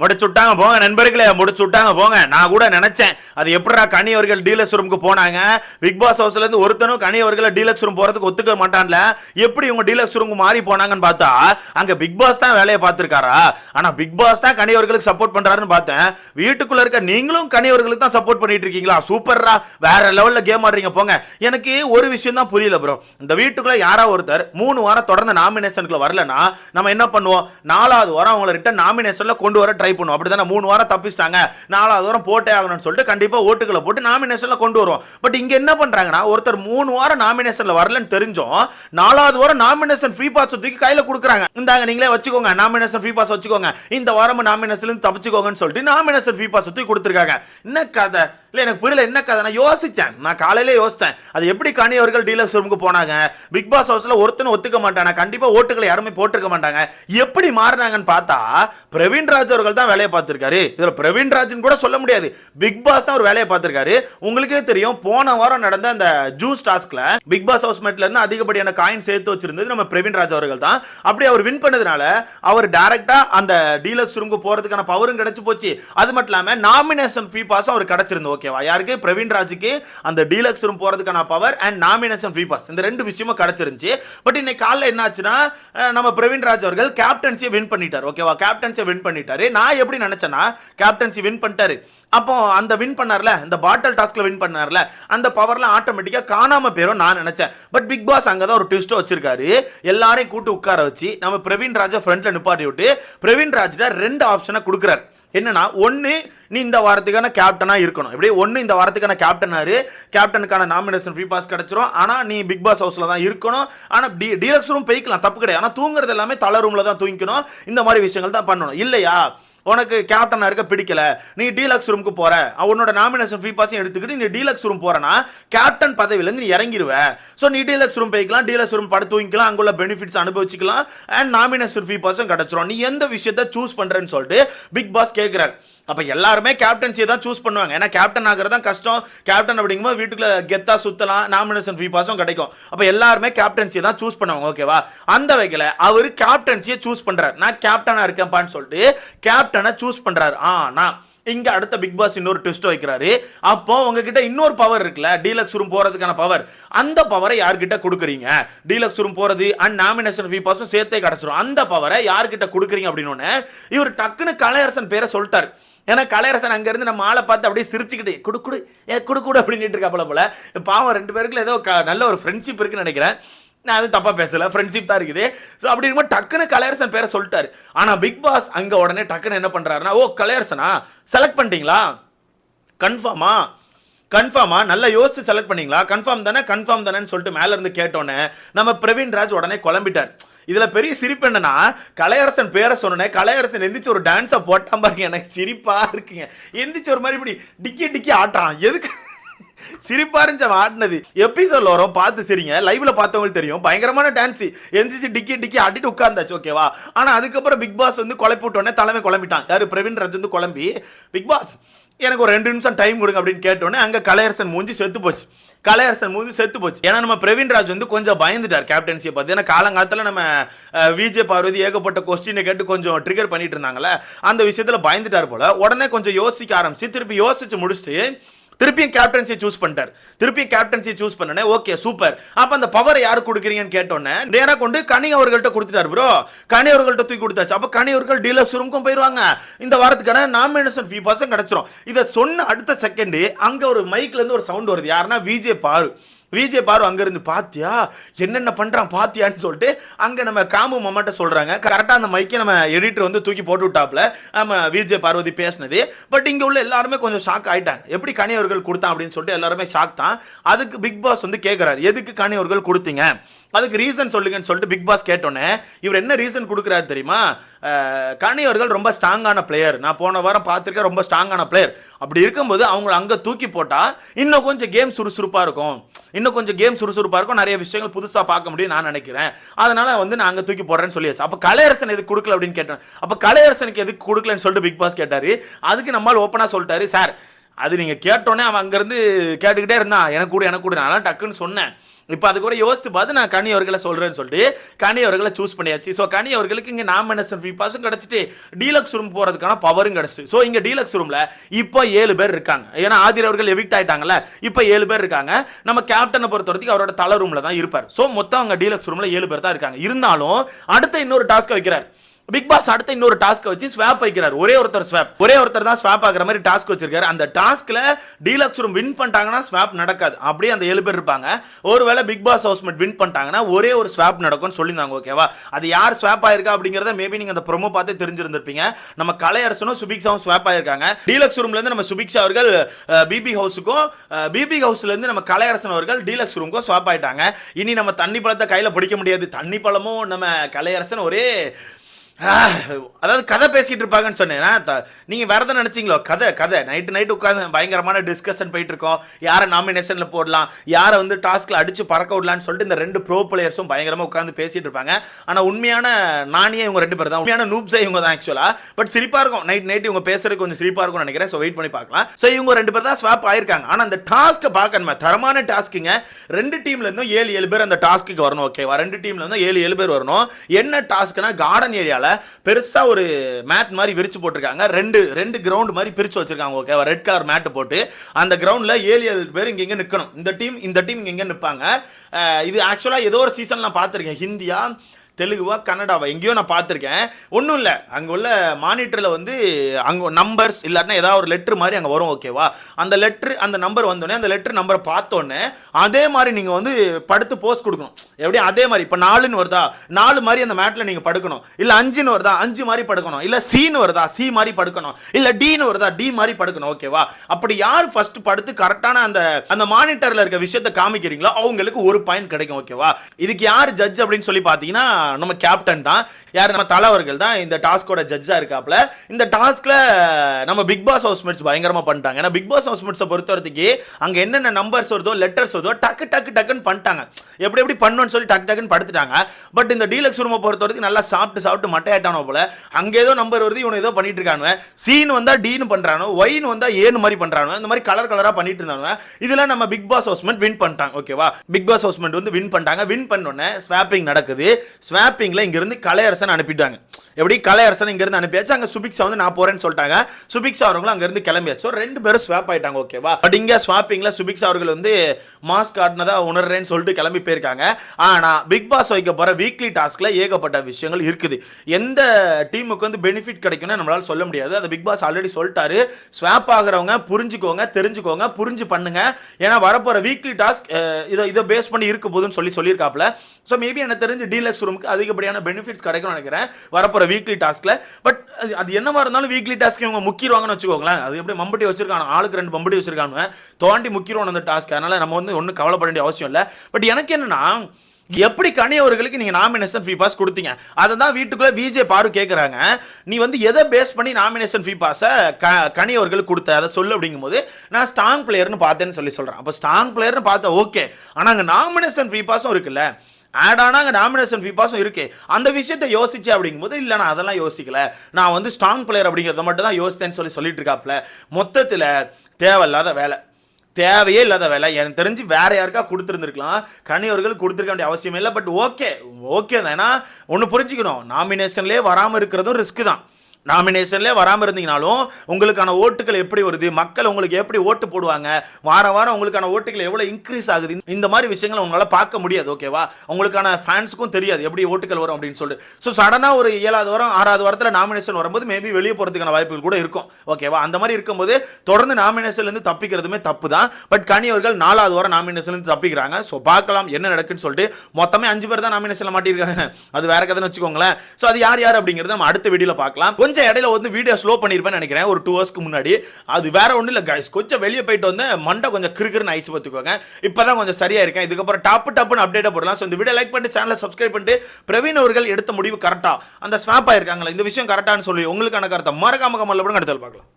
முடிச்சு விட்டாங்க போங்க நண்பர்களே முடிச்சு விட்டாங்க போங்க. நான் கூட நினைச்சேன் அது எப்படிடா கனி அவர்கள் டீலக்ஸ் ரூமுக்கு போனாங்க? பிக் பாஸ் ஹவுஸ்ல இருந்து ஒருத்தனும் கனி அவர்களை டீலக்ஸ் ரூம் போறதுக்கு ஒத்துக்க மாட்டான்ல. எப்படி இவங்க டீலக்ஸ் ரூமுக்கு மாறி போனாங்கன்னு பார்த்தா அங்க பிக் பாஸ் தான் வேலையை பார்த்திருக்காரா? ஆனா பிக் பாஸ் தான் கனி அவர்களுக்கு சப்போர்ட் பண்றாருன்னு பார்த்தேன். வீட்டுக்குள்ள இருக்க நீங்களும் கனி அவர்களுக்கு தான் சப்போர்ட் பண்ணிட்டு இருக்கீங்களா? சூப்பர்ரா வேற லெவல்ல கேம் ஆடுறீங்க போங்க. எனக்கு ஒரு விஷயம் தான் புரியல ப்ரோ இந்த வீட்டுக்குள்ள யாரா ஒருத்தர் மூணு வாரம் தொடர்ந்து நாமினேஷனுக்குள்ள வரலன்னா நம்ம என்ன பண்ணுவோம்? நாலாவது வாரம் அவங்களை ரிட்டர்ன் நாமினேஷன்ல கொண்டு வர ட்ரை பண்ணுவோம். அப்படிதானே மூணு வாரம் தப்பிச்சிட்டாங்க. நாலாவது வாரம் போட்டே ஆகணும்னு சொல்லிட்டு கண்டிப்பா ஓட்டுகளை போட்டு நாமினேஷன்ல கொண்டு வருவோம். பட் இங்க என்ன பண்றாங்கன்னா ஒருத்தர் மூணு வாரம் நாமினேஷன்ல வரலன்னு தெரிஞ்சோம். நாலாவது வாரம் நாமினேஷன் ஃப்ரீ பாஸ் தூக்கி கையில் கொடுக்குறாங்க. இந்தாங்க நீங்களே வச்சுக்கோங்க. நாமினேஷன் ஃப்ரீ பாஸ் வச்சுக்கோங்க. இந்த வாரம் நாமினேஷன்ல இருந்து தப்பிச்சுக்கோங்கன்னு சொல்லிட்டு நாமினேஷன் ஃப்ரீ பாஸ் தூக்கி கொடுத்துருக்காங்க. என்ன கதை? இல்லை எனக்கு புரியல என்ன கதை? நான் யோசித்தேன் நான் காலையிலே யோசித்தேன் அது எப்படி கனி அவர்கள் டீலக்ஸ் ரூமுக்கு போனாங்க? பிக் பாஸ் ஹவுஸில் ஒருத்தனும் ஒத்துக்க மாட்டாங்க கண்டிப்பாக ஓட்டுகளை யாருமே போட்டிருக்க மாட்டாங்க. எப்படி மாறினாங்கன்னு பார்த்தா பிரவீன் ராஜ் அவர்கள் தான் வேலையை பார்த்துருக்காரு. இதில் பிரவீன் ராஜ்னு கூட சொல்ல முடியாது. பிக் பாஸ் தான் ஒரு வேலையை பார்த்துருக்காரு. உங்களுக்கே தெரியும் போன வாரம் நடந்த அந்த ஜூஸ் டாஸ்கில் பிக் பாஸ் ஹவுஸ் மேட்லேருந்து அதிகப்படியான காயின் சேர்த்து வச்சிருந்தது நம்ம பிரவீன் ராஜ் அவர்கள் தான். அப்படி அவர் வின் பண்ணதுனால அவர் டேரெக்டாக அந்த டீலக்ஸ் ரூமுக்கு போகிறதுக்கான பவரும் கிடச்சி போச்சு. அது மட்டும் இல்லாமல் நாமினேஷன் ஃபீ பாஸும் அவர் கிடச்சிருந்தோம் ஓகேவா? யாருக்கு? பிரவீன் ராஜுக்கு அந்த டீலக்ஸ் ரூம் போகிறதுக்கான power and nomination free pass இந்த ரெண்டு விஷயமும் கிடச்சிருந்துச்சு. பட் இன்னைக்கு காலைல என்ன ஆச்சுன்னா நம்ம பிரவீன் ராஜ் அவர்கள் கேப்டன்சியை வின் பண்ணிட்டார். ஓகேவா? கேப்டன்சியை வின் பண்ணிட்டாரு. நான் எப்படி நினச்சேன்னா கேப்டன்சி வின் பண்ணிட்டாரு. அப்போ அந்த வின் பண்ணார்ல இந்த பாட்டில் டாஸ்க்கில் வின் பண்ணார்ல அந்த பவர்லாம் ஆட்டோமேட்டிக்காக காணாம போயிடும் நான் நினச்சேன். பட் பிக் பாஸ் அங்கே தான் ஒரு ட்விஸ்ட் வச்சிருக்காரு. எல்லாரையும் கூட்டு உட்கார வச்சு நம்ம பிரவீன் ராஜை ஃப்ரண்ட்டில் நிப்பாட்டி விட்டு பிரவீன் ராஜ்ட ரெண்டு ஆப்ஷனை கொடுக்குறாரு. என்னன்னா ஒன்று நீ இந்த வாரத்துக்கான கேப்டனாக இருக்கணும். இப்படி ஒன்று இந்த வாரத்துக்கான கேப்டனாரு கேப்டனுக்கான நாமினேஷன் ஃப்ரீ பாஸ் கிடச்சிரும். ஆனால் நீ பிக் பாஸ் ஹவுஸில் தான் இருக்கணும். ஆனால் டி டீலக்ஸ் ரூம் போய்க்கலாம் தப்பு கிடையாது. ஆனால் தூங்குறது எல்லாமே தலை ரூமில் தான் தூங்கிக்கணும். இந்த மாதிரி விஷயங்கள் தான் பண்ணணும். இல்லையா? உனக்கு கேப்டனாக இருக்க பிடிக்கல. நீ டீலக்ஸ் ரூமுக்கு போற. உன்னோட நாமினேஷன் ஃபீ பாஸையும் எடுத்துக்கிட்டு நீ டீலக்ஸ் ரூம் போறேன்னா கேப்டன் பதவியிலேருந்து நீ இறங்கிடுவ ஸோ நீ டீலக்ஸ் ரூம் போய்க்கலாம் டீலக்ஸ் ரூம் படுத்து தூங்கிக்கலாம் அங்குள்ள பெனிஃபிட்ஸ் அனுபவிச்சுக்கலாம் அண்ட் நாமினேஷன் ஃபீ பாஸும் கிடச்சிரும். நீ எந்த விஷயத்த சூஸ் பண்ணுறேன்னு சொல்லிட்டு பிக் பாஸ் கேட்குறாரு அப்போ எல்லாருமே கேப்டன்சியை தான் சூஸ் பண்ணுவாங்க. ஏன்னா கேப்டன் ஆகிறது தான் கஷ்டம். கேப்டன் அப்படிங்கும்போது வீட்டுக்குள்ள கெத்தா சுத்தலாம் நாமினேஷன் ஃப்ரீ பாஸும் கிடைக்கும். அப்போ எல்லாருமே கேப்டன்சியை தான் சூஸ் பண்ணுவாங்க ஓகேவா அந்த வகையில் அவர் கேப்டன்சியை சூஸ் பண்ணுறாரு நான் கேப்டனாக இருக்கேன்ப்பான்னு சொல்லிட்டு கேப்டனை சூஸ் பண்ணுறாரு ஆனால் இங்க அடுத்த பிக் பாஸ் இன்னொரு ட்விஸ்ட் வைக்கிறாரு. அப்போ உங்ககிட்ட இன்னொரு பவர் இருக்குல்ல டீலக்ஸ் ரூம் போறதுக்கான பவர் அந்த பவரை யார்கிட்ட கொடுக்குறீங்க? டீலக்ஸ் ரூம் போறது அண்ட் நாமினேஷன் ஃபீ பாஸும் சேர்த்தே கிடைச்சிரும். அந்த பவரை யார்கிட்ட கொடுக்குறீங்க அப்படின்னு இவர் டக்குன்னு கலையரசன் பேரை சொல்லிட்டாரு. ஏன்னா கலையரசன் அங்கேருந்து நம்ம ஆளை பார்த்து அப்படியே சிரிச்சுக்கிட்டு குடு குடு ஏ குடு குடு அப்படின்னு இருக்காப்புல போல. பாவம் ரெண்டு பேருக்குள்ள ஏதோ நல்ல ஒரு ஃப்ரெண்ட்ஷிப் இருக்குன்னு நினைக்கிறேன். நான் எதுவும் தப்பாக பேசல. ஃப்ரெண்ட்ஷிப் தான் இருக்குது. ஸோ அப்படி இருக்கும்போது டக்குன்னு கலையரசன் பேரை சொல்லிட்டாரு. ஆனால் பிக் பாஸ் அங்கே உடனே டக்குன்னு என்ன பண்ணுறாருன்னா ஓ கலையரசனா? செலக்ட் பண்ணிட்டீங்களா? கன்ஃபார்மா கன்ஃபார்மா நல்லா யோசிச்சு செலக்ட் பண்ணீங்களா? கன்ஃபார்ம் தானே? கன்ஃபார்ம் தானேன்னு சொல்லிட்டு மேல இருந்து கேட்டோன்னே நம்ம பிரவீன் ராஜ் உடனே குழம்பிட்டார் இதுல பெரிய சிரிப்பு என்னன்னா கலையரசன் பேரை சொன்னேன் கலையரசன் எந்திரிச்சு ஒரு டான்ஸை போட்டான் பாருங்க. எனக்கு சிரிப்பா இருக்குங்க. எந்திரிச்சு ஒரு மாதிரி இப்படி டிக்கி டிக்கி ஆட்டான் எதுக்கு சிரிப்பா இருந்துச்சு அவன் ஆடினது. எபிசோட்ல வரும் பார்த்து சரிங்க. லைவ்ல பார்த்தவங்களுக்கு தெரியும். பயங்கரமான டான்ஸ் எந்திரிச்சு டிக்கி டிக்கி ஆடிட்டு உட்கார்ந்தாச்சு ஓகேவா ஆனா அதுக்கப்புறம் பிக் பாஸ் வந்து குழப்பி விட்டோடனே தலைமை குழம்பிட்டான். யாரு? பிரவீன் ராஜ் வந்து குழம்பி பிக் பாஸ் எனக்கு ஒரு ரெண்டு நிமிஷம் டைம் கொடுங்க அப்படின்னு கேட்டோன்னே அங்க கலையரசன் மூஞ்சி செத்து போச்சு. கலையரசன் மூஞ்சி செத்து போச்சு. ஏன்னா நம்ம பிரவீன் ராஜ் வந்து கொஞ்சம் பயந்துட்டார் கேப்டன்சியை பார்த்து. ஏன்னா காலங்காலத்தில் நம்ம விஜே விஜய் பார்வதி ஏகப்பட்ட கொஸ்டினை கேட்டு கொஞ்சம் ட்ரிகர் பண்ணிட்டு இருந்தாங்களே அந்த விஷயத்தில் பயந்துட்டார் போல. உடனே கொஞ்சம் யோசிக்க ஆரம்பிச்சு திருப்பி யோசிச்சு முடிச்சுட்டு திருப்பியும் கேப்டன்சியை சூஸ் பண்ணிட்டார். திருப்பியும் கேப்டன்சி சூஸ் பண்ணனே ஓகே சூப்பர் அப்ப அந்த பவரை யாரு கொடுக்குறீங்கன்னு கேட்டோன்னே நேரா கொண்டு கனி அவர்கள்ட்ட கொடுத்துட்டாரு ப்ரோ கனி அவர்கள்ட்ட தூக்கி கொடுத்தாச்சு. அப்ப கனி அவர்கள் டீலக்ஸ் ரூமுக்கும் போயிருவாங்க. இந்த வாரத்துக்கான நாமினேஷன் ஃபீ பாஸும் கிடைச்சிரும். இதை சொன்ன அடுத்த செகண்ட் அங்க ஒரு மைக்ல இருந்து ஒரு சவுண்ட் வருது. யாருன்னா விஜய் பாரு. விஜய் பாரு அங்கேருந்து பாத்தியா? என்னென்ன பண்ணுறான் பாத்தியான்னு சொல்லிட்டு அங்கே நம்ம காமு மாமாட்ட சொல்கிறாங்க கரெக்டாக அந்த மைக்கை நம்ம எடிட்டர் வந்து தூக்கி போட்டு விட்டாப்ல நம்ம விஜய் பார்வதி பேசினது. பட் இங்கே உள்ள எல்லாருமே கொஞ்சம் ஷாக் ஆகிட்டாங்க எப்படி கனி அவர்கள் கொடுத்தான் அப்படின்னு சொல்லிட்டு எல்லாருமே ஷாக் தான். அதுக்கு பிக் பாஸ் வந்து கேட்குறாரு எதுக்கு கனி அவர்கள் கொடுத்தீங்க? அதுக்கு ரீசன் சொல்லுங்கன்னு சொல்லிட்டு பிக் பாஸ் கேட்டோன்னே இவர் என்ன ரீசன் கொடுக்குறாரு தெரியுமா? கனி அவர்கள் ரொம்ப ஸ்ட்ராங்கான பிளேயர் நான் போன வாரம் பார்த்துருக்கேன் ரொம்ப ஸ்ட்ராங்கான பிளேயர் அப்படி இருக்கும்போது அவங்கள அங்கே தூக்கி போட்டால் இன்னும் கொஞ்சம் கேம் சுறுசுறுப்பாக இருக்கும். இன்னும் கொஞ்சம் கேம் சுறுசுறுப்பாக இருக்கும். நிறைய விஷயங்கள் புதுசாக பார்க்க முடியும் நான் நினைக்கிறேன். அதனால் வந்து நான் அங்கே தூக்கி போடுறேன்னு சொல்லியாச்சு. அப்போ கலையரசன் எதுக்கு கொடுக்கல அப்படின்னு கேட்டேன். அப்போ கலையரசனுக்கு எதுக்கு கொடுக்கலன்னு சொல்லிட்டு பிக் பாஸ் கேட்டார். அதுக்கு நம்மால் ஓப்பனாக சொல்லிட்டாரு. சார் அது நீங்கள் கேட்டோன்னே அவன் அங்கேருந்து கேட்டுக்கிட்டே இருந்தான். எனக்கு கூட எனக்கு கூட. நான் டக்குன்னு சொன்னேன். இப்போ அதுக்கப்புறம் கூட யோசித்து பார்த்து நான் கனி அவர்களை சொல்கிறேன்னு சொல்லிட்டு கனி அவர்களை சூஸ் பண்ணியாச்சு. ஸோ கனி அவர்களுக்கு இங்கே நாமினேஷன் ஃப்ரீ பாஸும் கிடச்சிட்டு டீலக்ஸ் ரூம் போகிறதுக்கான பவரும் கிடச்சிட்டு. ஸோ இங்கே டீலக்ஸ் ரூமில் இப்போ ஏழு பேர் இருக்காங்க. ஏன்னா ஆதிர் அவர்கள் எவிக்ட் ஆகிட்டாங்கல்ல இப்போ ஏழு பேர் இருக்காங்க. நம்ம கேப்டனை பொறுத்த வரைக்கும் அவரோட தலை ரூமில் தான் இருப்பார். ஸோ மொத்தம் அவங்க டீலக்ஸ் ரூமில் ஏழு பேர் தான் இருக்காங்க. இருந்தாலும் அடுத்த இன்னொரு டாஸ்க் வைக்கிறார். பிக் பாஸ் அடுத்த இன்னொரு டாஸ்க் வச்சு ஸ்வாப் வைக்கிறார். ஒரே ஒருத்தர் ஸ்வாப் ஒரே ஒருத்தர் தான் ஸ்வாப் ஆகிற மாதிரி டாஸ்க் வச்சிருக்காரு. அந்த டாஸ்க்ல டீலக்ஸ் ரூம் வின் பண்ணிட்டாங்கன்னா ஸ்வாப் நடக்காது. அப்படியே அந்த ஏழு பேர் இருப்பாங்க. ஒருவேளை பிக் பாஸ் ஹவுஸ்மேட் வின் பண்ணிட்டாங்கன்னா ஒரே ஒரு ஸ்வாப் நடக்கும்னு சொல்லியிருந்தாங்க ஓகேவா அது யார் ஸ்வாப் ஆயிருக்கா அப்படிங்கறத மேபி நீங்க அந்த ப்ரோமோ பார்த்து தெரிஞ்சிருந்திருப்பீங்க. நம்ம கலையரசனும் சுபிக்ஸாவும் ஸ்வாப் ஆயிருக்காங்க. டீலக்ஸ் ரூம்ல இருந்து நம்ம சுபிக்ஷா அவர்கள் பிபி ஹவுஸுக்கும் பிபி ஹவுஸ்ல இருந்து நம்ம கலையரசன் அவர்கள் டீலக்ஸ் ரூமுக்கும் ஸ்வாப் ஆயிட்டாங்க. இனி நம்ம தண்ணி பழத்தை கையில பிடிக்க முடியாது. தண்ணி பழமும் நம்ம கலையரசன் ஒரே அதாவது கதை பேசிக்கிட்டு இருப்பாங்கன்னு சொன்னேன்னா நீங்கள் நீங்க நினச்சிங்களோ? கதை கதை. நைட்டு நைட்டு உட்காந்து பயங்கரமான டிஸ்கஷன் போயிட்டு இருக்கோம். யாரை நாமினேஷனில் போடலாம்? யாரை வந்து டாஸ்கில் அடித்து பறக்க விடலான்னு சொல்லிட்டு இந்த ரெண்டு ப்ரோ பிளேயர்ஸும் பயங்கரமாக உட்காந்து பேசிகிட்டு இருப்பாங்க. ஆனால் உண்மையான நானே இவங்க ரெண்டு பேர் தான். உண்மையான நூப்ஸே இவங்க தான் ஆக்சுவலாக பட் சிரிப்பாக இருக்கும். நைட் நைட் இவங்க பேசுறது கொஞ்சம் சிரிப்பாக இருக்கும்னு நினைக்கிறேன். ஸோ வெயிட் பண்ணி பார்க்கலாம். ஸோ இவங்க ரெண்டு பேர் தான் ஸ்வாப் ஆயிருக்காங்க. ஆனால் அந்த டாஸ்க்கை பார்க்கணுமே தரமான டாஸ்க்குங்க ரெண்டு டீம்லேருந்தும் ஏழு ஏழு பேர் அந்த டாஸ்க்கு வரணும் ஓகேவா ரெண்டு டீம்ல இருந்தும் ஏழு ஏழு பேர் வரணும். என்ன டாஸ்க்னா கார்டன் ஏரியாவில் ஏரியால பெருசா ஒரு மேட் மாதிரி விரிச்சு போட்டிருக்காங்க. ரெண்டு ரெண்டு கிரவுண்ட் மாதிரி பிரிச்சு வச்சிருக்காங்க ஓகேவா ரெட் கலர் மேட் போட்டு. அந்த கிரவுண்ட்ல ஏழு ஏழு பேர் இங்க நிக்கணும். இந்த டீம் இந்த டீம் இங்க நிப்பாங்க. இது ஆக்சுவலா ஏதோ ஒரு சீசன் நான் பார்த்திருக்கேன். ஹிந்தியா தெலுங்குவா கன்னடாவா? எங்கேயோ நான் பார்த்துருக்கேன். ஒன்றும் இல்லை. அங்கே உள்ள மானிட்டரில் வந்து அங்கே நம்பர்ஸ் இல்லாட்டினா ஏதாவது ஒரு லெட்ரு மாதிரி அங்கே வரும் ஓகேவா அந்த லெட்ரு அந்த நம்பர் வந்தோடனே அந்த லெட்ரு நம்பரை பார்த்தோன்னே அதே மாதிரி நீங்கள் வந்து படுத்து போஸ்ட் கொடுக்கணும். எப்படி அதே மாதிரி இப்போ நாலுன்னு வருதா? நாலு மாதிரி அந்த மேட்டில் நீங்கள் படுக்கணும். இல்லை அஞ்சுன்னு வருதா? அஞ்சு மாதிரி படுக்கணும். இல்லை சீன்னு வருதா? சி மாதிரி படுக்கணும். இல்லை டீன்னு வருதா? டி மாதிரி படுக்கணும் ஓகேவா அப்படி யார் ஃபர்ஸ்ட் படுத்து கரெக்டான அந்த அந்த மானிட்டரில் இருக்க விஷயத்தை காமிக்கிறீங்களோ அவங்களுக்கு ஒரு பாயிண்ட் கிடைக்கும் ஓகேவா இதுக்கு யார் ஜட்ஜ் அப்படின்னு சொல்லி பார்த்தீங்கன்னா நம்ம கேப்டன் தான். யார்? நம்ம தலைவர்கள் தான். இந்த டாஸ்கோட ஜட்ஜா இருக்காப்ல இந்த டாஸ்க்ல நம்ம பிக் பாஸ் ஹவுஸ்மேட்ஸ் பயங்கரமா பண்ணிட்டாங்க. ஏன்னா பிக் பாஸ் ஹவுஸ்மேட்ஸை பொறுத்த வரத்துக்கு அங்க என்னென்ன நம்பர்ஸ் வருதோ லெட்டர்ஸ் வருதோ டக்கு டக்கு டக்குன்னு பண்ணிட்டாங்க. எப்படி எப்படி பண்ணணும்னு சொல்லி டக்கு டக்குன்னு படுத்துட்டாங்க. பட் இந்த டீலக்ஸ் ரூமை பொறுத்த வரைக்கும் நல்லா சாப்பிட்டு சாப்பிட்டு மட்டையாட்டானோ போல அங்கே ஏதோ நம்பர் வருது இவனை ஏதோ பண்ணிட்டு இருக்கானுவ. சீன் வந்தா டீன்னு பண்றானோ ஒயின்னு வந்தா ஏன்னு மாதிரி பண்றானோ இந்த மாதிரி கலர் கலரா பண்ணிட்டு இருந்தாங்க இதெல்லாம் நம்ம பிக் பாஸ் ஹவுஸ்மெண்ட் வின் பண்ணிட்டாங்க. ஓகேவா பிக் பாஸ் ஹவுஸ்மெண்ட் வந்து வின் பண்ணிட்டாங்க. வின் பண்ணோடனே ஸ்வாப்பிங் நடக்குது. ஸ்வாப்பிங்ல மேப்பிங்கில் இங்கேருந்து கலையரசன் அனுப்பிட்டாங்க. எப்படி கலையரசன் இங்கேருந்து அனுப்பியாச்சு? அங்கே சுபிக்ஸா வந்து நான் போகிறேன்னு சொல்லிட்டாங்க. சுபிக்ஸா அவர்களும் அங்கேருந்து கிளம்பியாச்சு. ஸோ ரெண்டு பேரும் ஸ்வாப் ஆயிட்டாங்க ஓகேவா பட் இங்கே ஸ்வாப்பிங்கில் சுபிக்ஸா அவர்கள் வந்து மாஸ்க் காட்டினதாக உணர்றேன்னு சொல்லிட்டு கிளம்பி போயிருக்காங்க. ஆனால் பிக் பாஸ் வைக்க போகிற வீக்லி டாஸ்கில் ஏகப்பட்ட விஷயங்கள் இருக்குது. எந்த டீமுக்கு வந்து பெனிஃபிட் கிடைக்கும்னு நம்மளால் சொல்ல முடியாது. அதை பிக் பாஸ் ஆல்ரெடி சொல்லிட்டாரு. ஸ்வாப் ஆகுறவங்க புரிஞ்சுக்கோங்க தெரிஞ்சுக்கோங்க புரிஞ்சு பண்ணுங்க. ஏன்னா வரப்போகிற வீக்லி டாஸ்க் இதை இதை பேஸ் பண்ணி இருக்க போதுன்னு சொல்லி சொல்லியிருக்காப்ல ஸோ மேபி எனக்கு தெரிஞ்சு டீலக்ஸ் ரூமுக்கு அதிகப்படியான பெனிஃபிட்ஸ் கிடைக்கும்னு நினைக்கிறேன். வரப்போகிற வீக்லி டாஸ்கில் பட் அது அது என்னமா இருந்தாலும் வீக்லி டாஸ்க் இவங்க முக்கிடுவாங்கன்னு வச்சுக்கோங்களேன். அது எப்படி மம்பட்டி வச்சிருக்காங்க ஆளுக்கு ரெண்டு மம்பட்டி வச்சிருக்காங்க தோண்டி முக்கிடுவோம் அந்த டாஸ்க் அதனால் நம்ம வந்து ஒன்றும் கவலைப்பட வேண்டிய அவசியம் இல்லை. பட் எனக்கு என்னென்னா எப்படி கனி அவர்களுக்கு நாமினேஷன் ஃப்ரீ பாஸ் கொடுத்தீங்க? அதை தான் வீட்டுக்குள்ளே விஜே பாரு கேட்குறாங்க நீ வந்து எதை பேஸ் பண்ணி நாமினேஷன் ஃப்ரீ பாஸை க கனி அவர்களுக்கு கொடுத்த? அதை சொல்லு அப்படிங்கும்போது நான் ஸ்ட்ராங் பிளேயர்னு பார்த்தேன்னு சொல்லி சொல்கிறேன் அப்போ ஸ்ட்ராங் பிளேயர்னு பார்த்தா ஓகே ஆனால் அங்கே நாமினேஷன் ஃப்ரீ பாஸும் இருக்குல்ல. ஆட் ஆனால் அங்கே நாமினேஷன் ஃபீ பாஸும் இருக்கு. அந்த விஷயத்தை யோசிச்சு அப்படிங்கும்போது இல்லை நான் அதெல்லாம் யோசிக்கல. நான் வந்து ஸ்ட்ராங் பிளேயர் அப்படிங்கிறத மட்டும் தான் யோசித்தேன்னு சொல்லி சொல்லிட்டு இருக்காப்ல மொத்தத்தில் தேவையில்லாத வேலை. தேவையே இல்லாத வேலை. எனக்கு தெரிஞ்சு வேற யாருக்கா கொடுத்துருந்துருக்கலாம். கனியவர்கள் கொடுத்துருக்க வேண்டிய அவசியம் இல்லை. பட் ஓகே ஓகே தான். ஏன்னா ஒன்று புரிஞ்சுக்கணும். நாமினேஷன்லேயே வராமல் இருக்கிறதும் ரிஸ்க் தான். நாமினேஷன்லேயே வராமல் இருந்தீங்கனாலும் உங்களுக்கான ஓட்டுகள் எப்படி வருது? மக்கள் உங்களுக்கு எப்படி ஓட்டு போடுவாங்க? வார வாரம் உங்களுக்கான ஓட்டுகள் எவ்வளோ இன்க்ரீஸ் ஆகுது? இந்த மாதிரி விஷயங்களை உங்களால் பார்க்க முடியாது ஓகேவா உங்களுக்கான ஃபேன்ஸுக்கும் தெரியாது எப்படி ஓட்டுகள் வரும் அப்படின்னு சொல்லிட்டு. ஸோ சடனாக ஒரு ஏழாவது வாரம் ஆறாவது வாரத்தில் நாமினேஷன் வரும்போது மேபி வெளியே போகிறதுக்கான வாய்ப்புகள் கூட இருக்கும் ஓகேவா அந்த மாதிரி இருக்கும்போது தொடர்ந்து நாமினேஷன்லேருந்து தப்பிக்கிறதுமே தப்பு தான் பட் கனி அவர்கள் நாலாவது வாரம் நாமினேஷன்லேருந்து தப்பிக்கிறாங்க. ஸோ பார்க்கலாம் என்ன நடக்குன்னு சொல்லிட்டு மொத்தமே அஞ்சு பேர் தான் நாமினேஷனில் மாட்டியிருக்காங்க. அது வேற கதைன்னு வச்சுக்கோங்களேன். ஸோ அது யார் யார் அப்படிங்கிறத நம்ம அடுத்த வீடியோவில் பார்க்கலாம். கொஞ்சம் இடையில வந்து வீடியோ ஸ்லோ பண்ணியிருப்பேன்னு நினைக்கிறேன். ஒரு டூ ஹவர்ஸ்க்கு முன்னாடி. அது வேற ஒன்றும் இல்லை கைஸ் கொஞ்சம் வெளியே போயிட்டு வந்து மண்டை கொஞ்சம் கிறுக்குன்னு ஆயிடுச்சு பார்த்துக்கோங்க. இப்போ தான் கொஞ்சம் சரியா இருக்கேன். இதுக்கப்புறம் டாப்பு டப்புன்னு அப்டேட் போடலாம். ஸோ இந்த வீடியோ லைக் பண்ணிட்டு சேனலை சப்ஸ்கிரைப் பண்ணிட்டு பிரவீன் அவர்கள் எடுத்த முடிவு கரெக்டாக அந்த ஸ்வாப் ஆயிருக்காங்களா? இந்த விஷயம் கரெக்டானு சொல்லி உங்களுக்கான கருத்தை மறக்காம கமல்ல கூட அடுத்தது பார்க்கலாம்.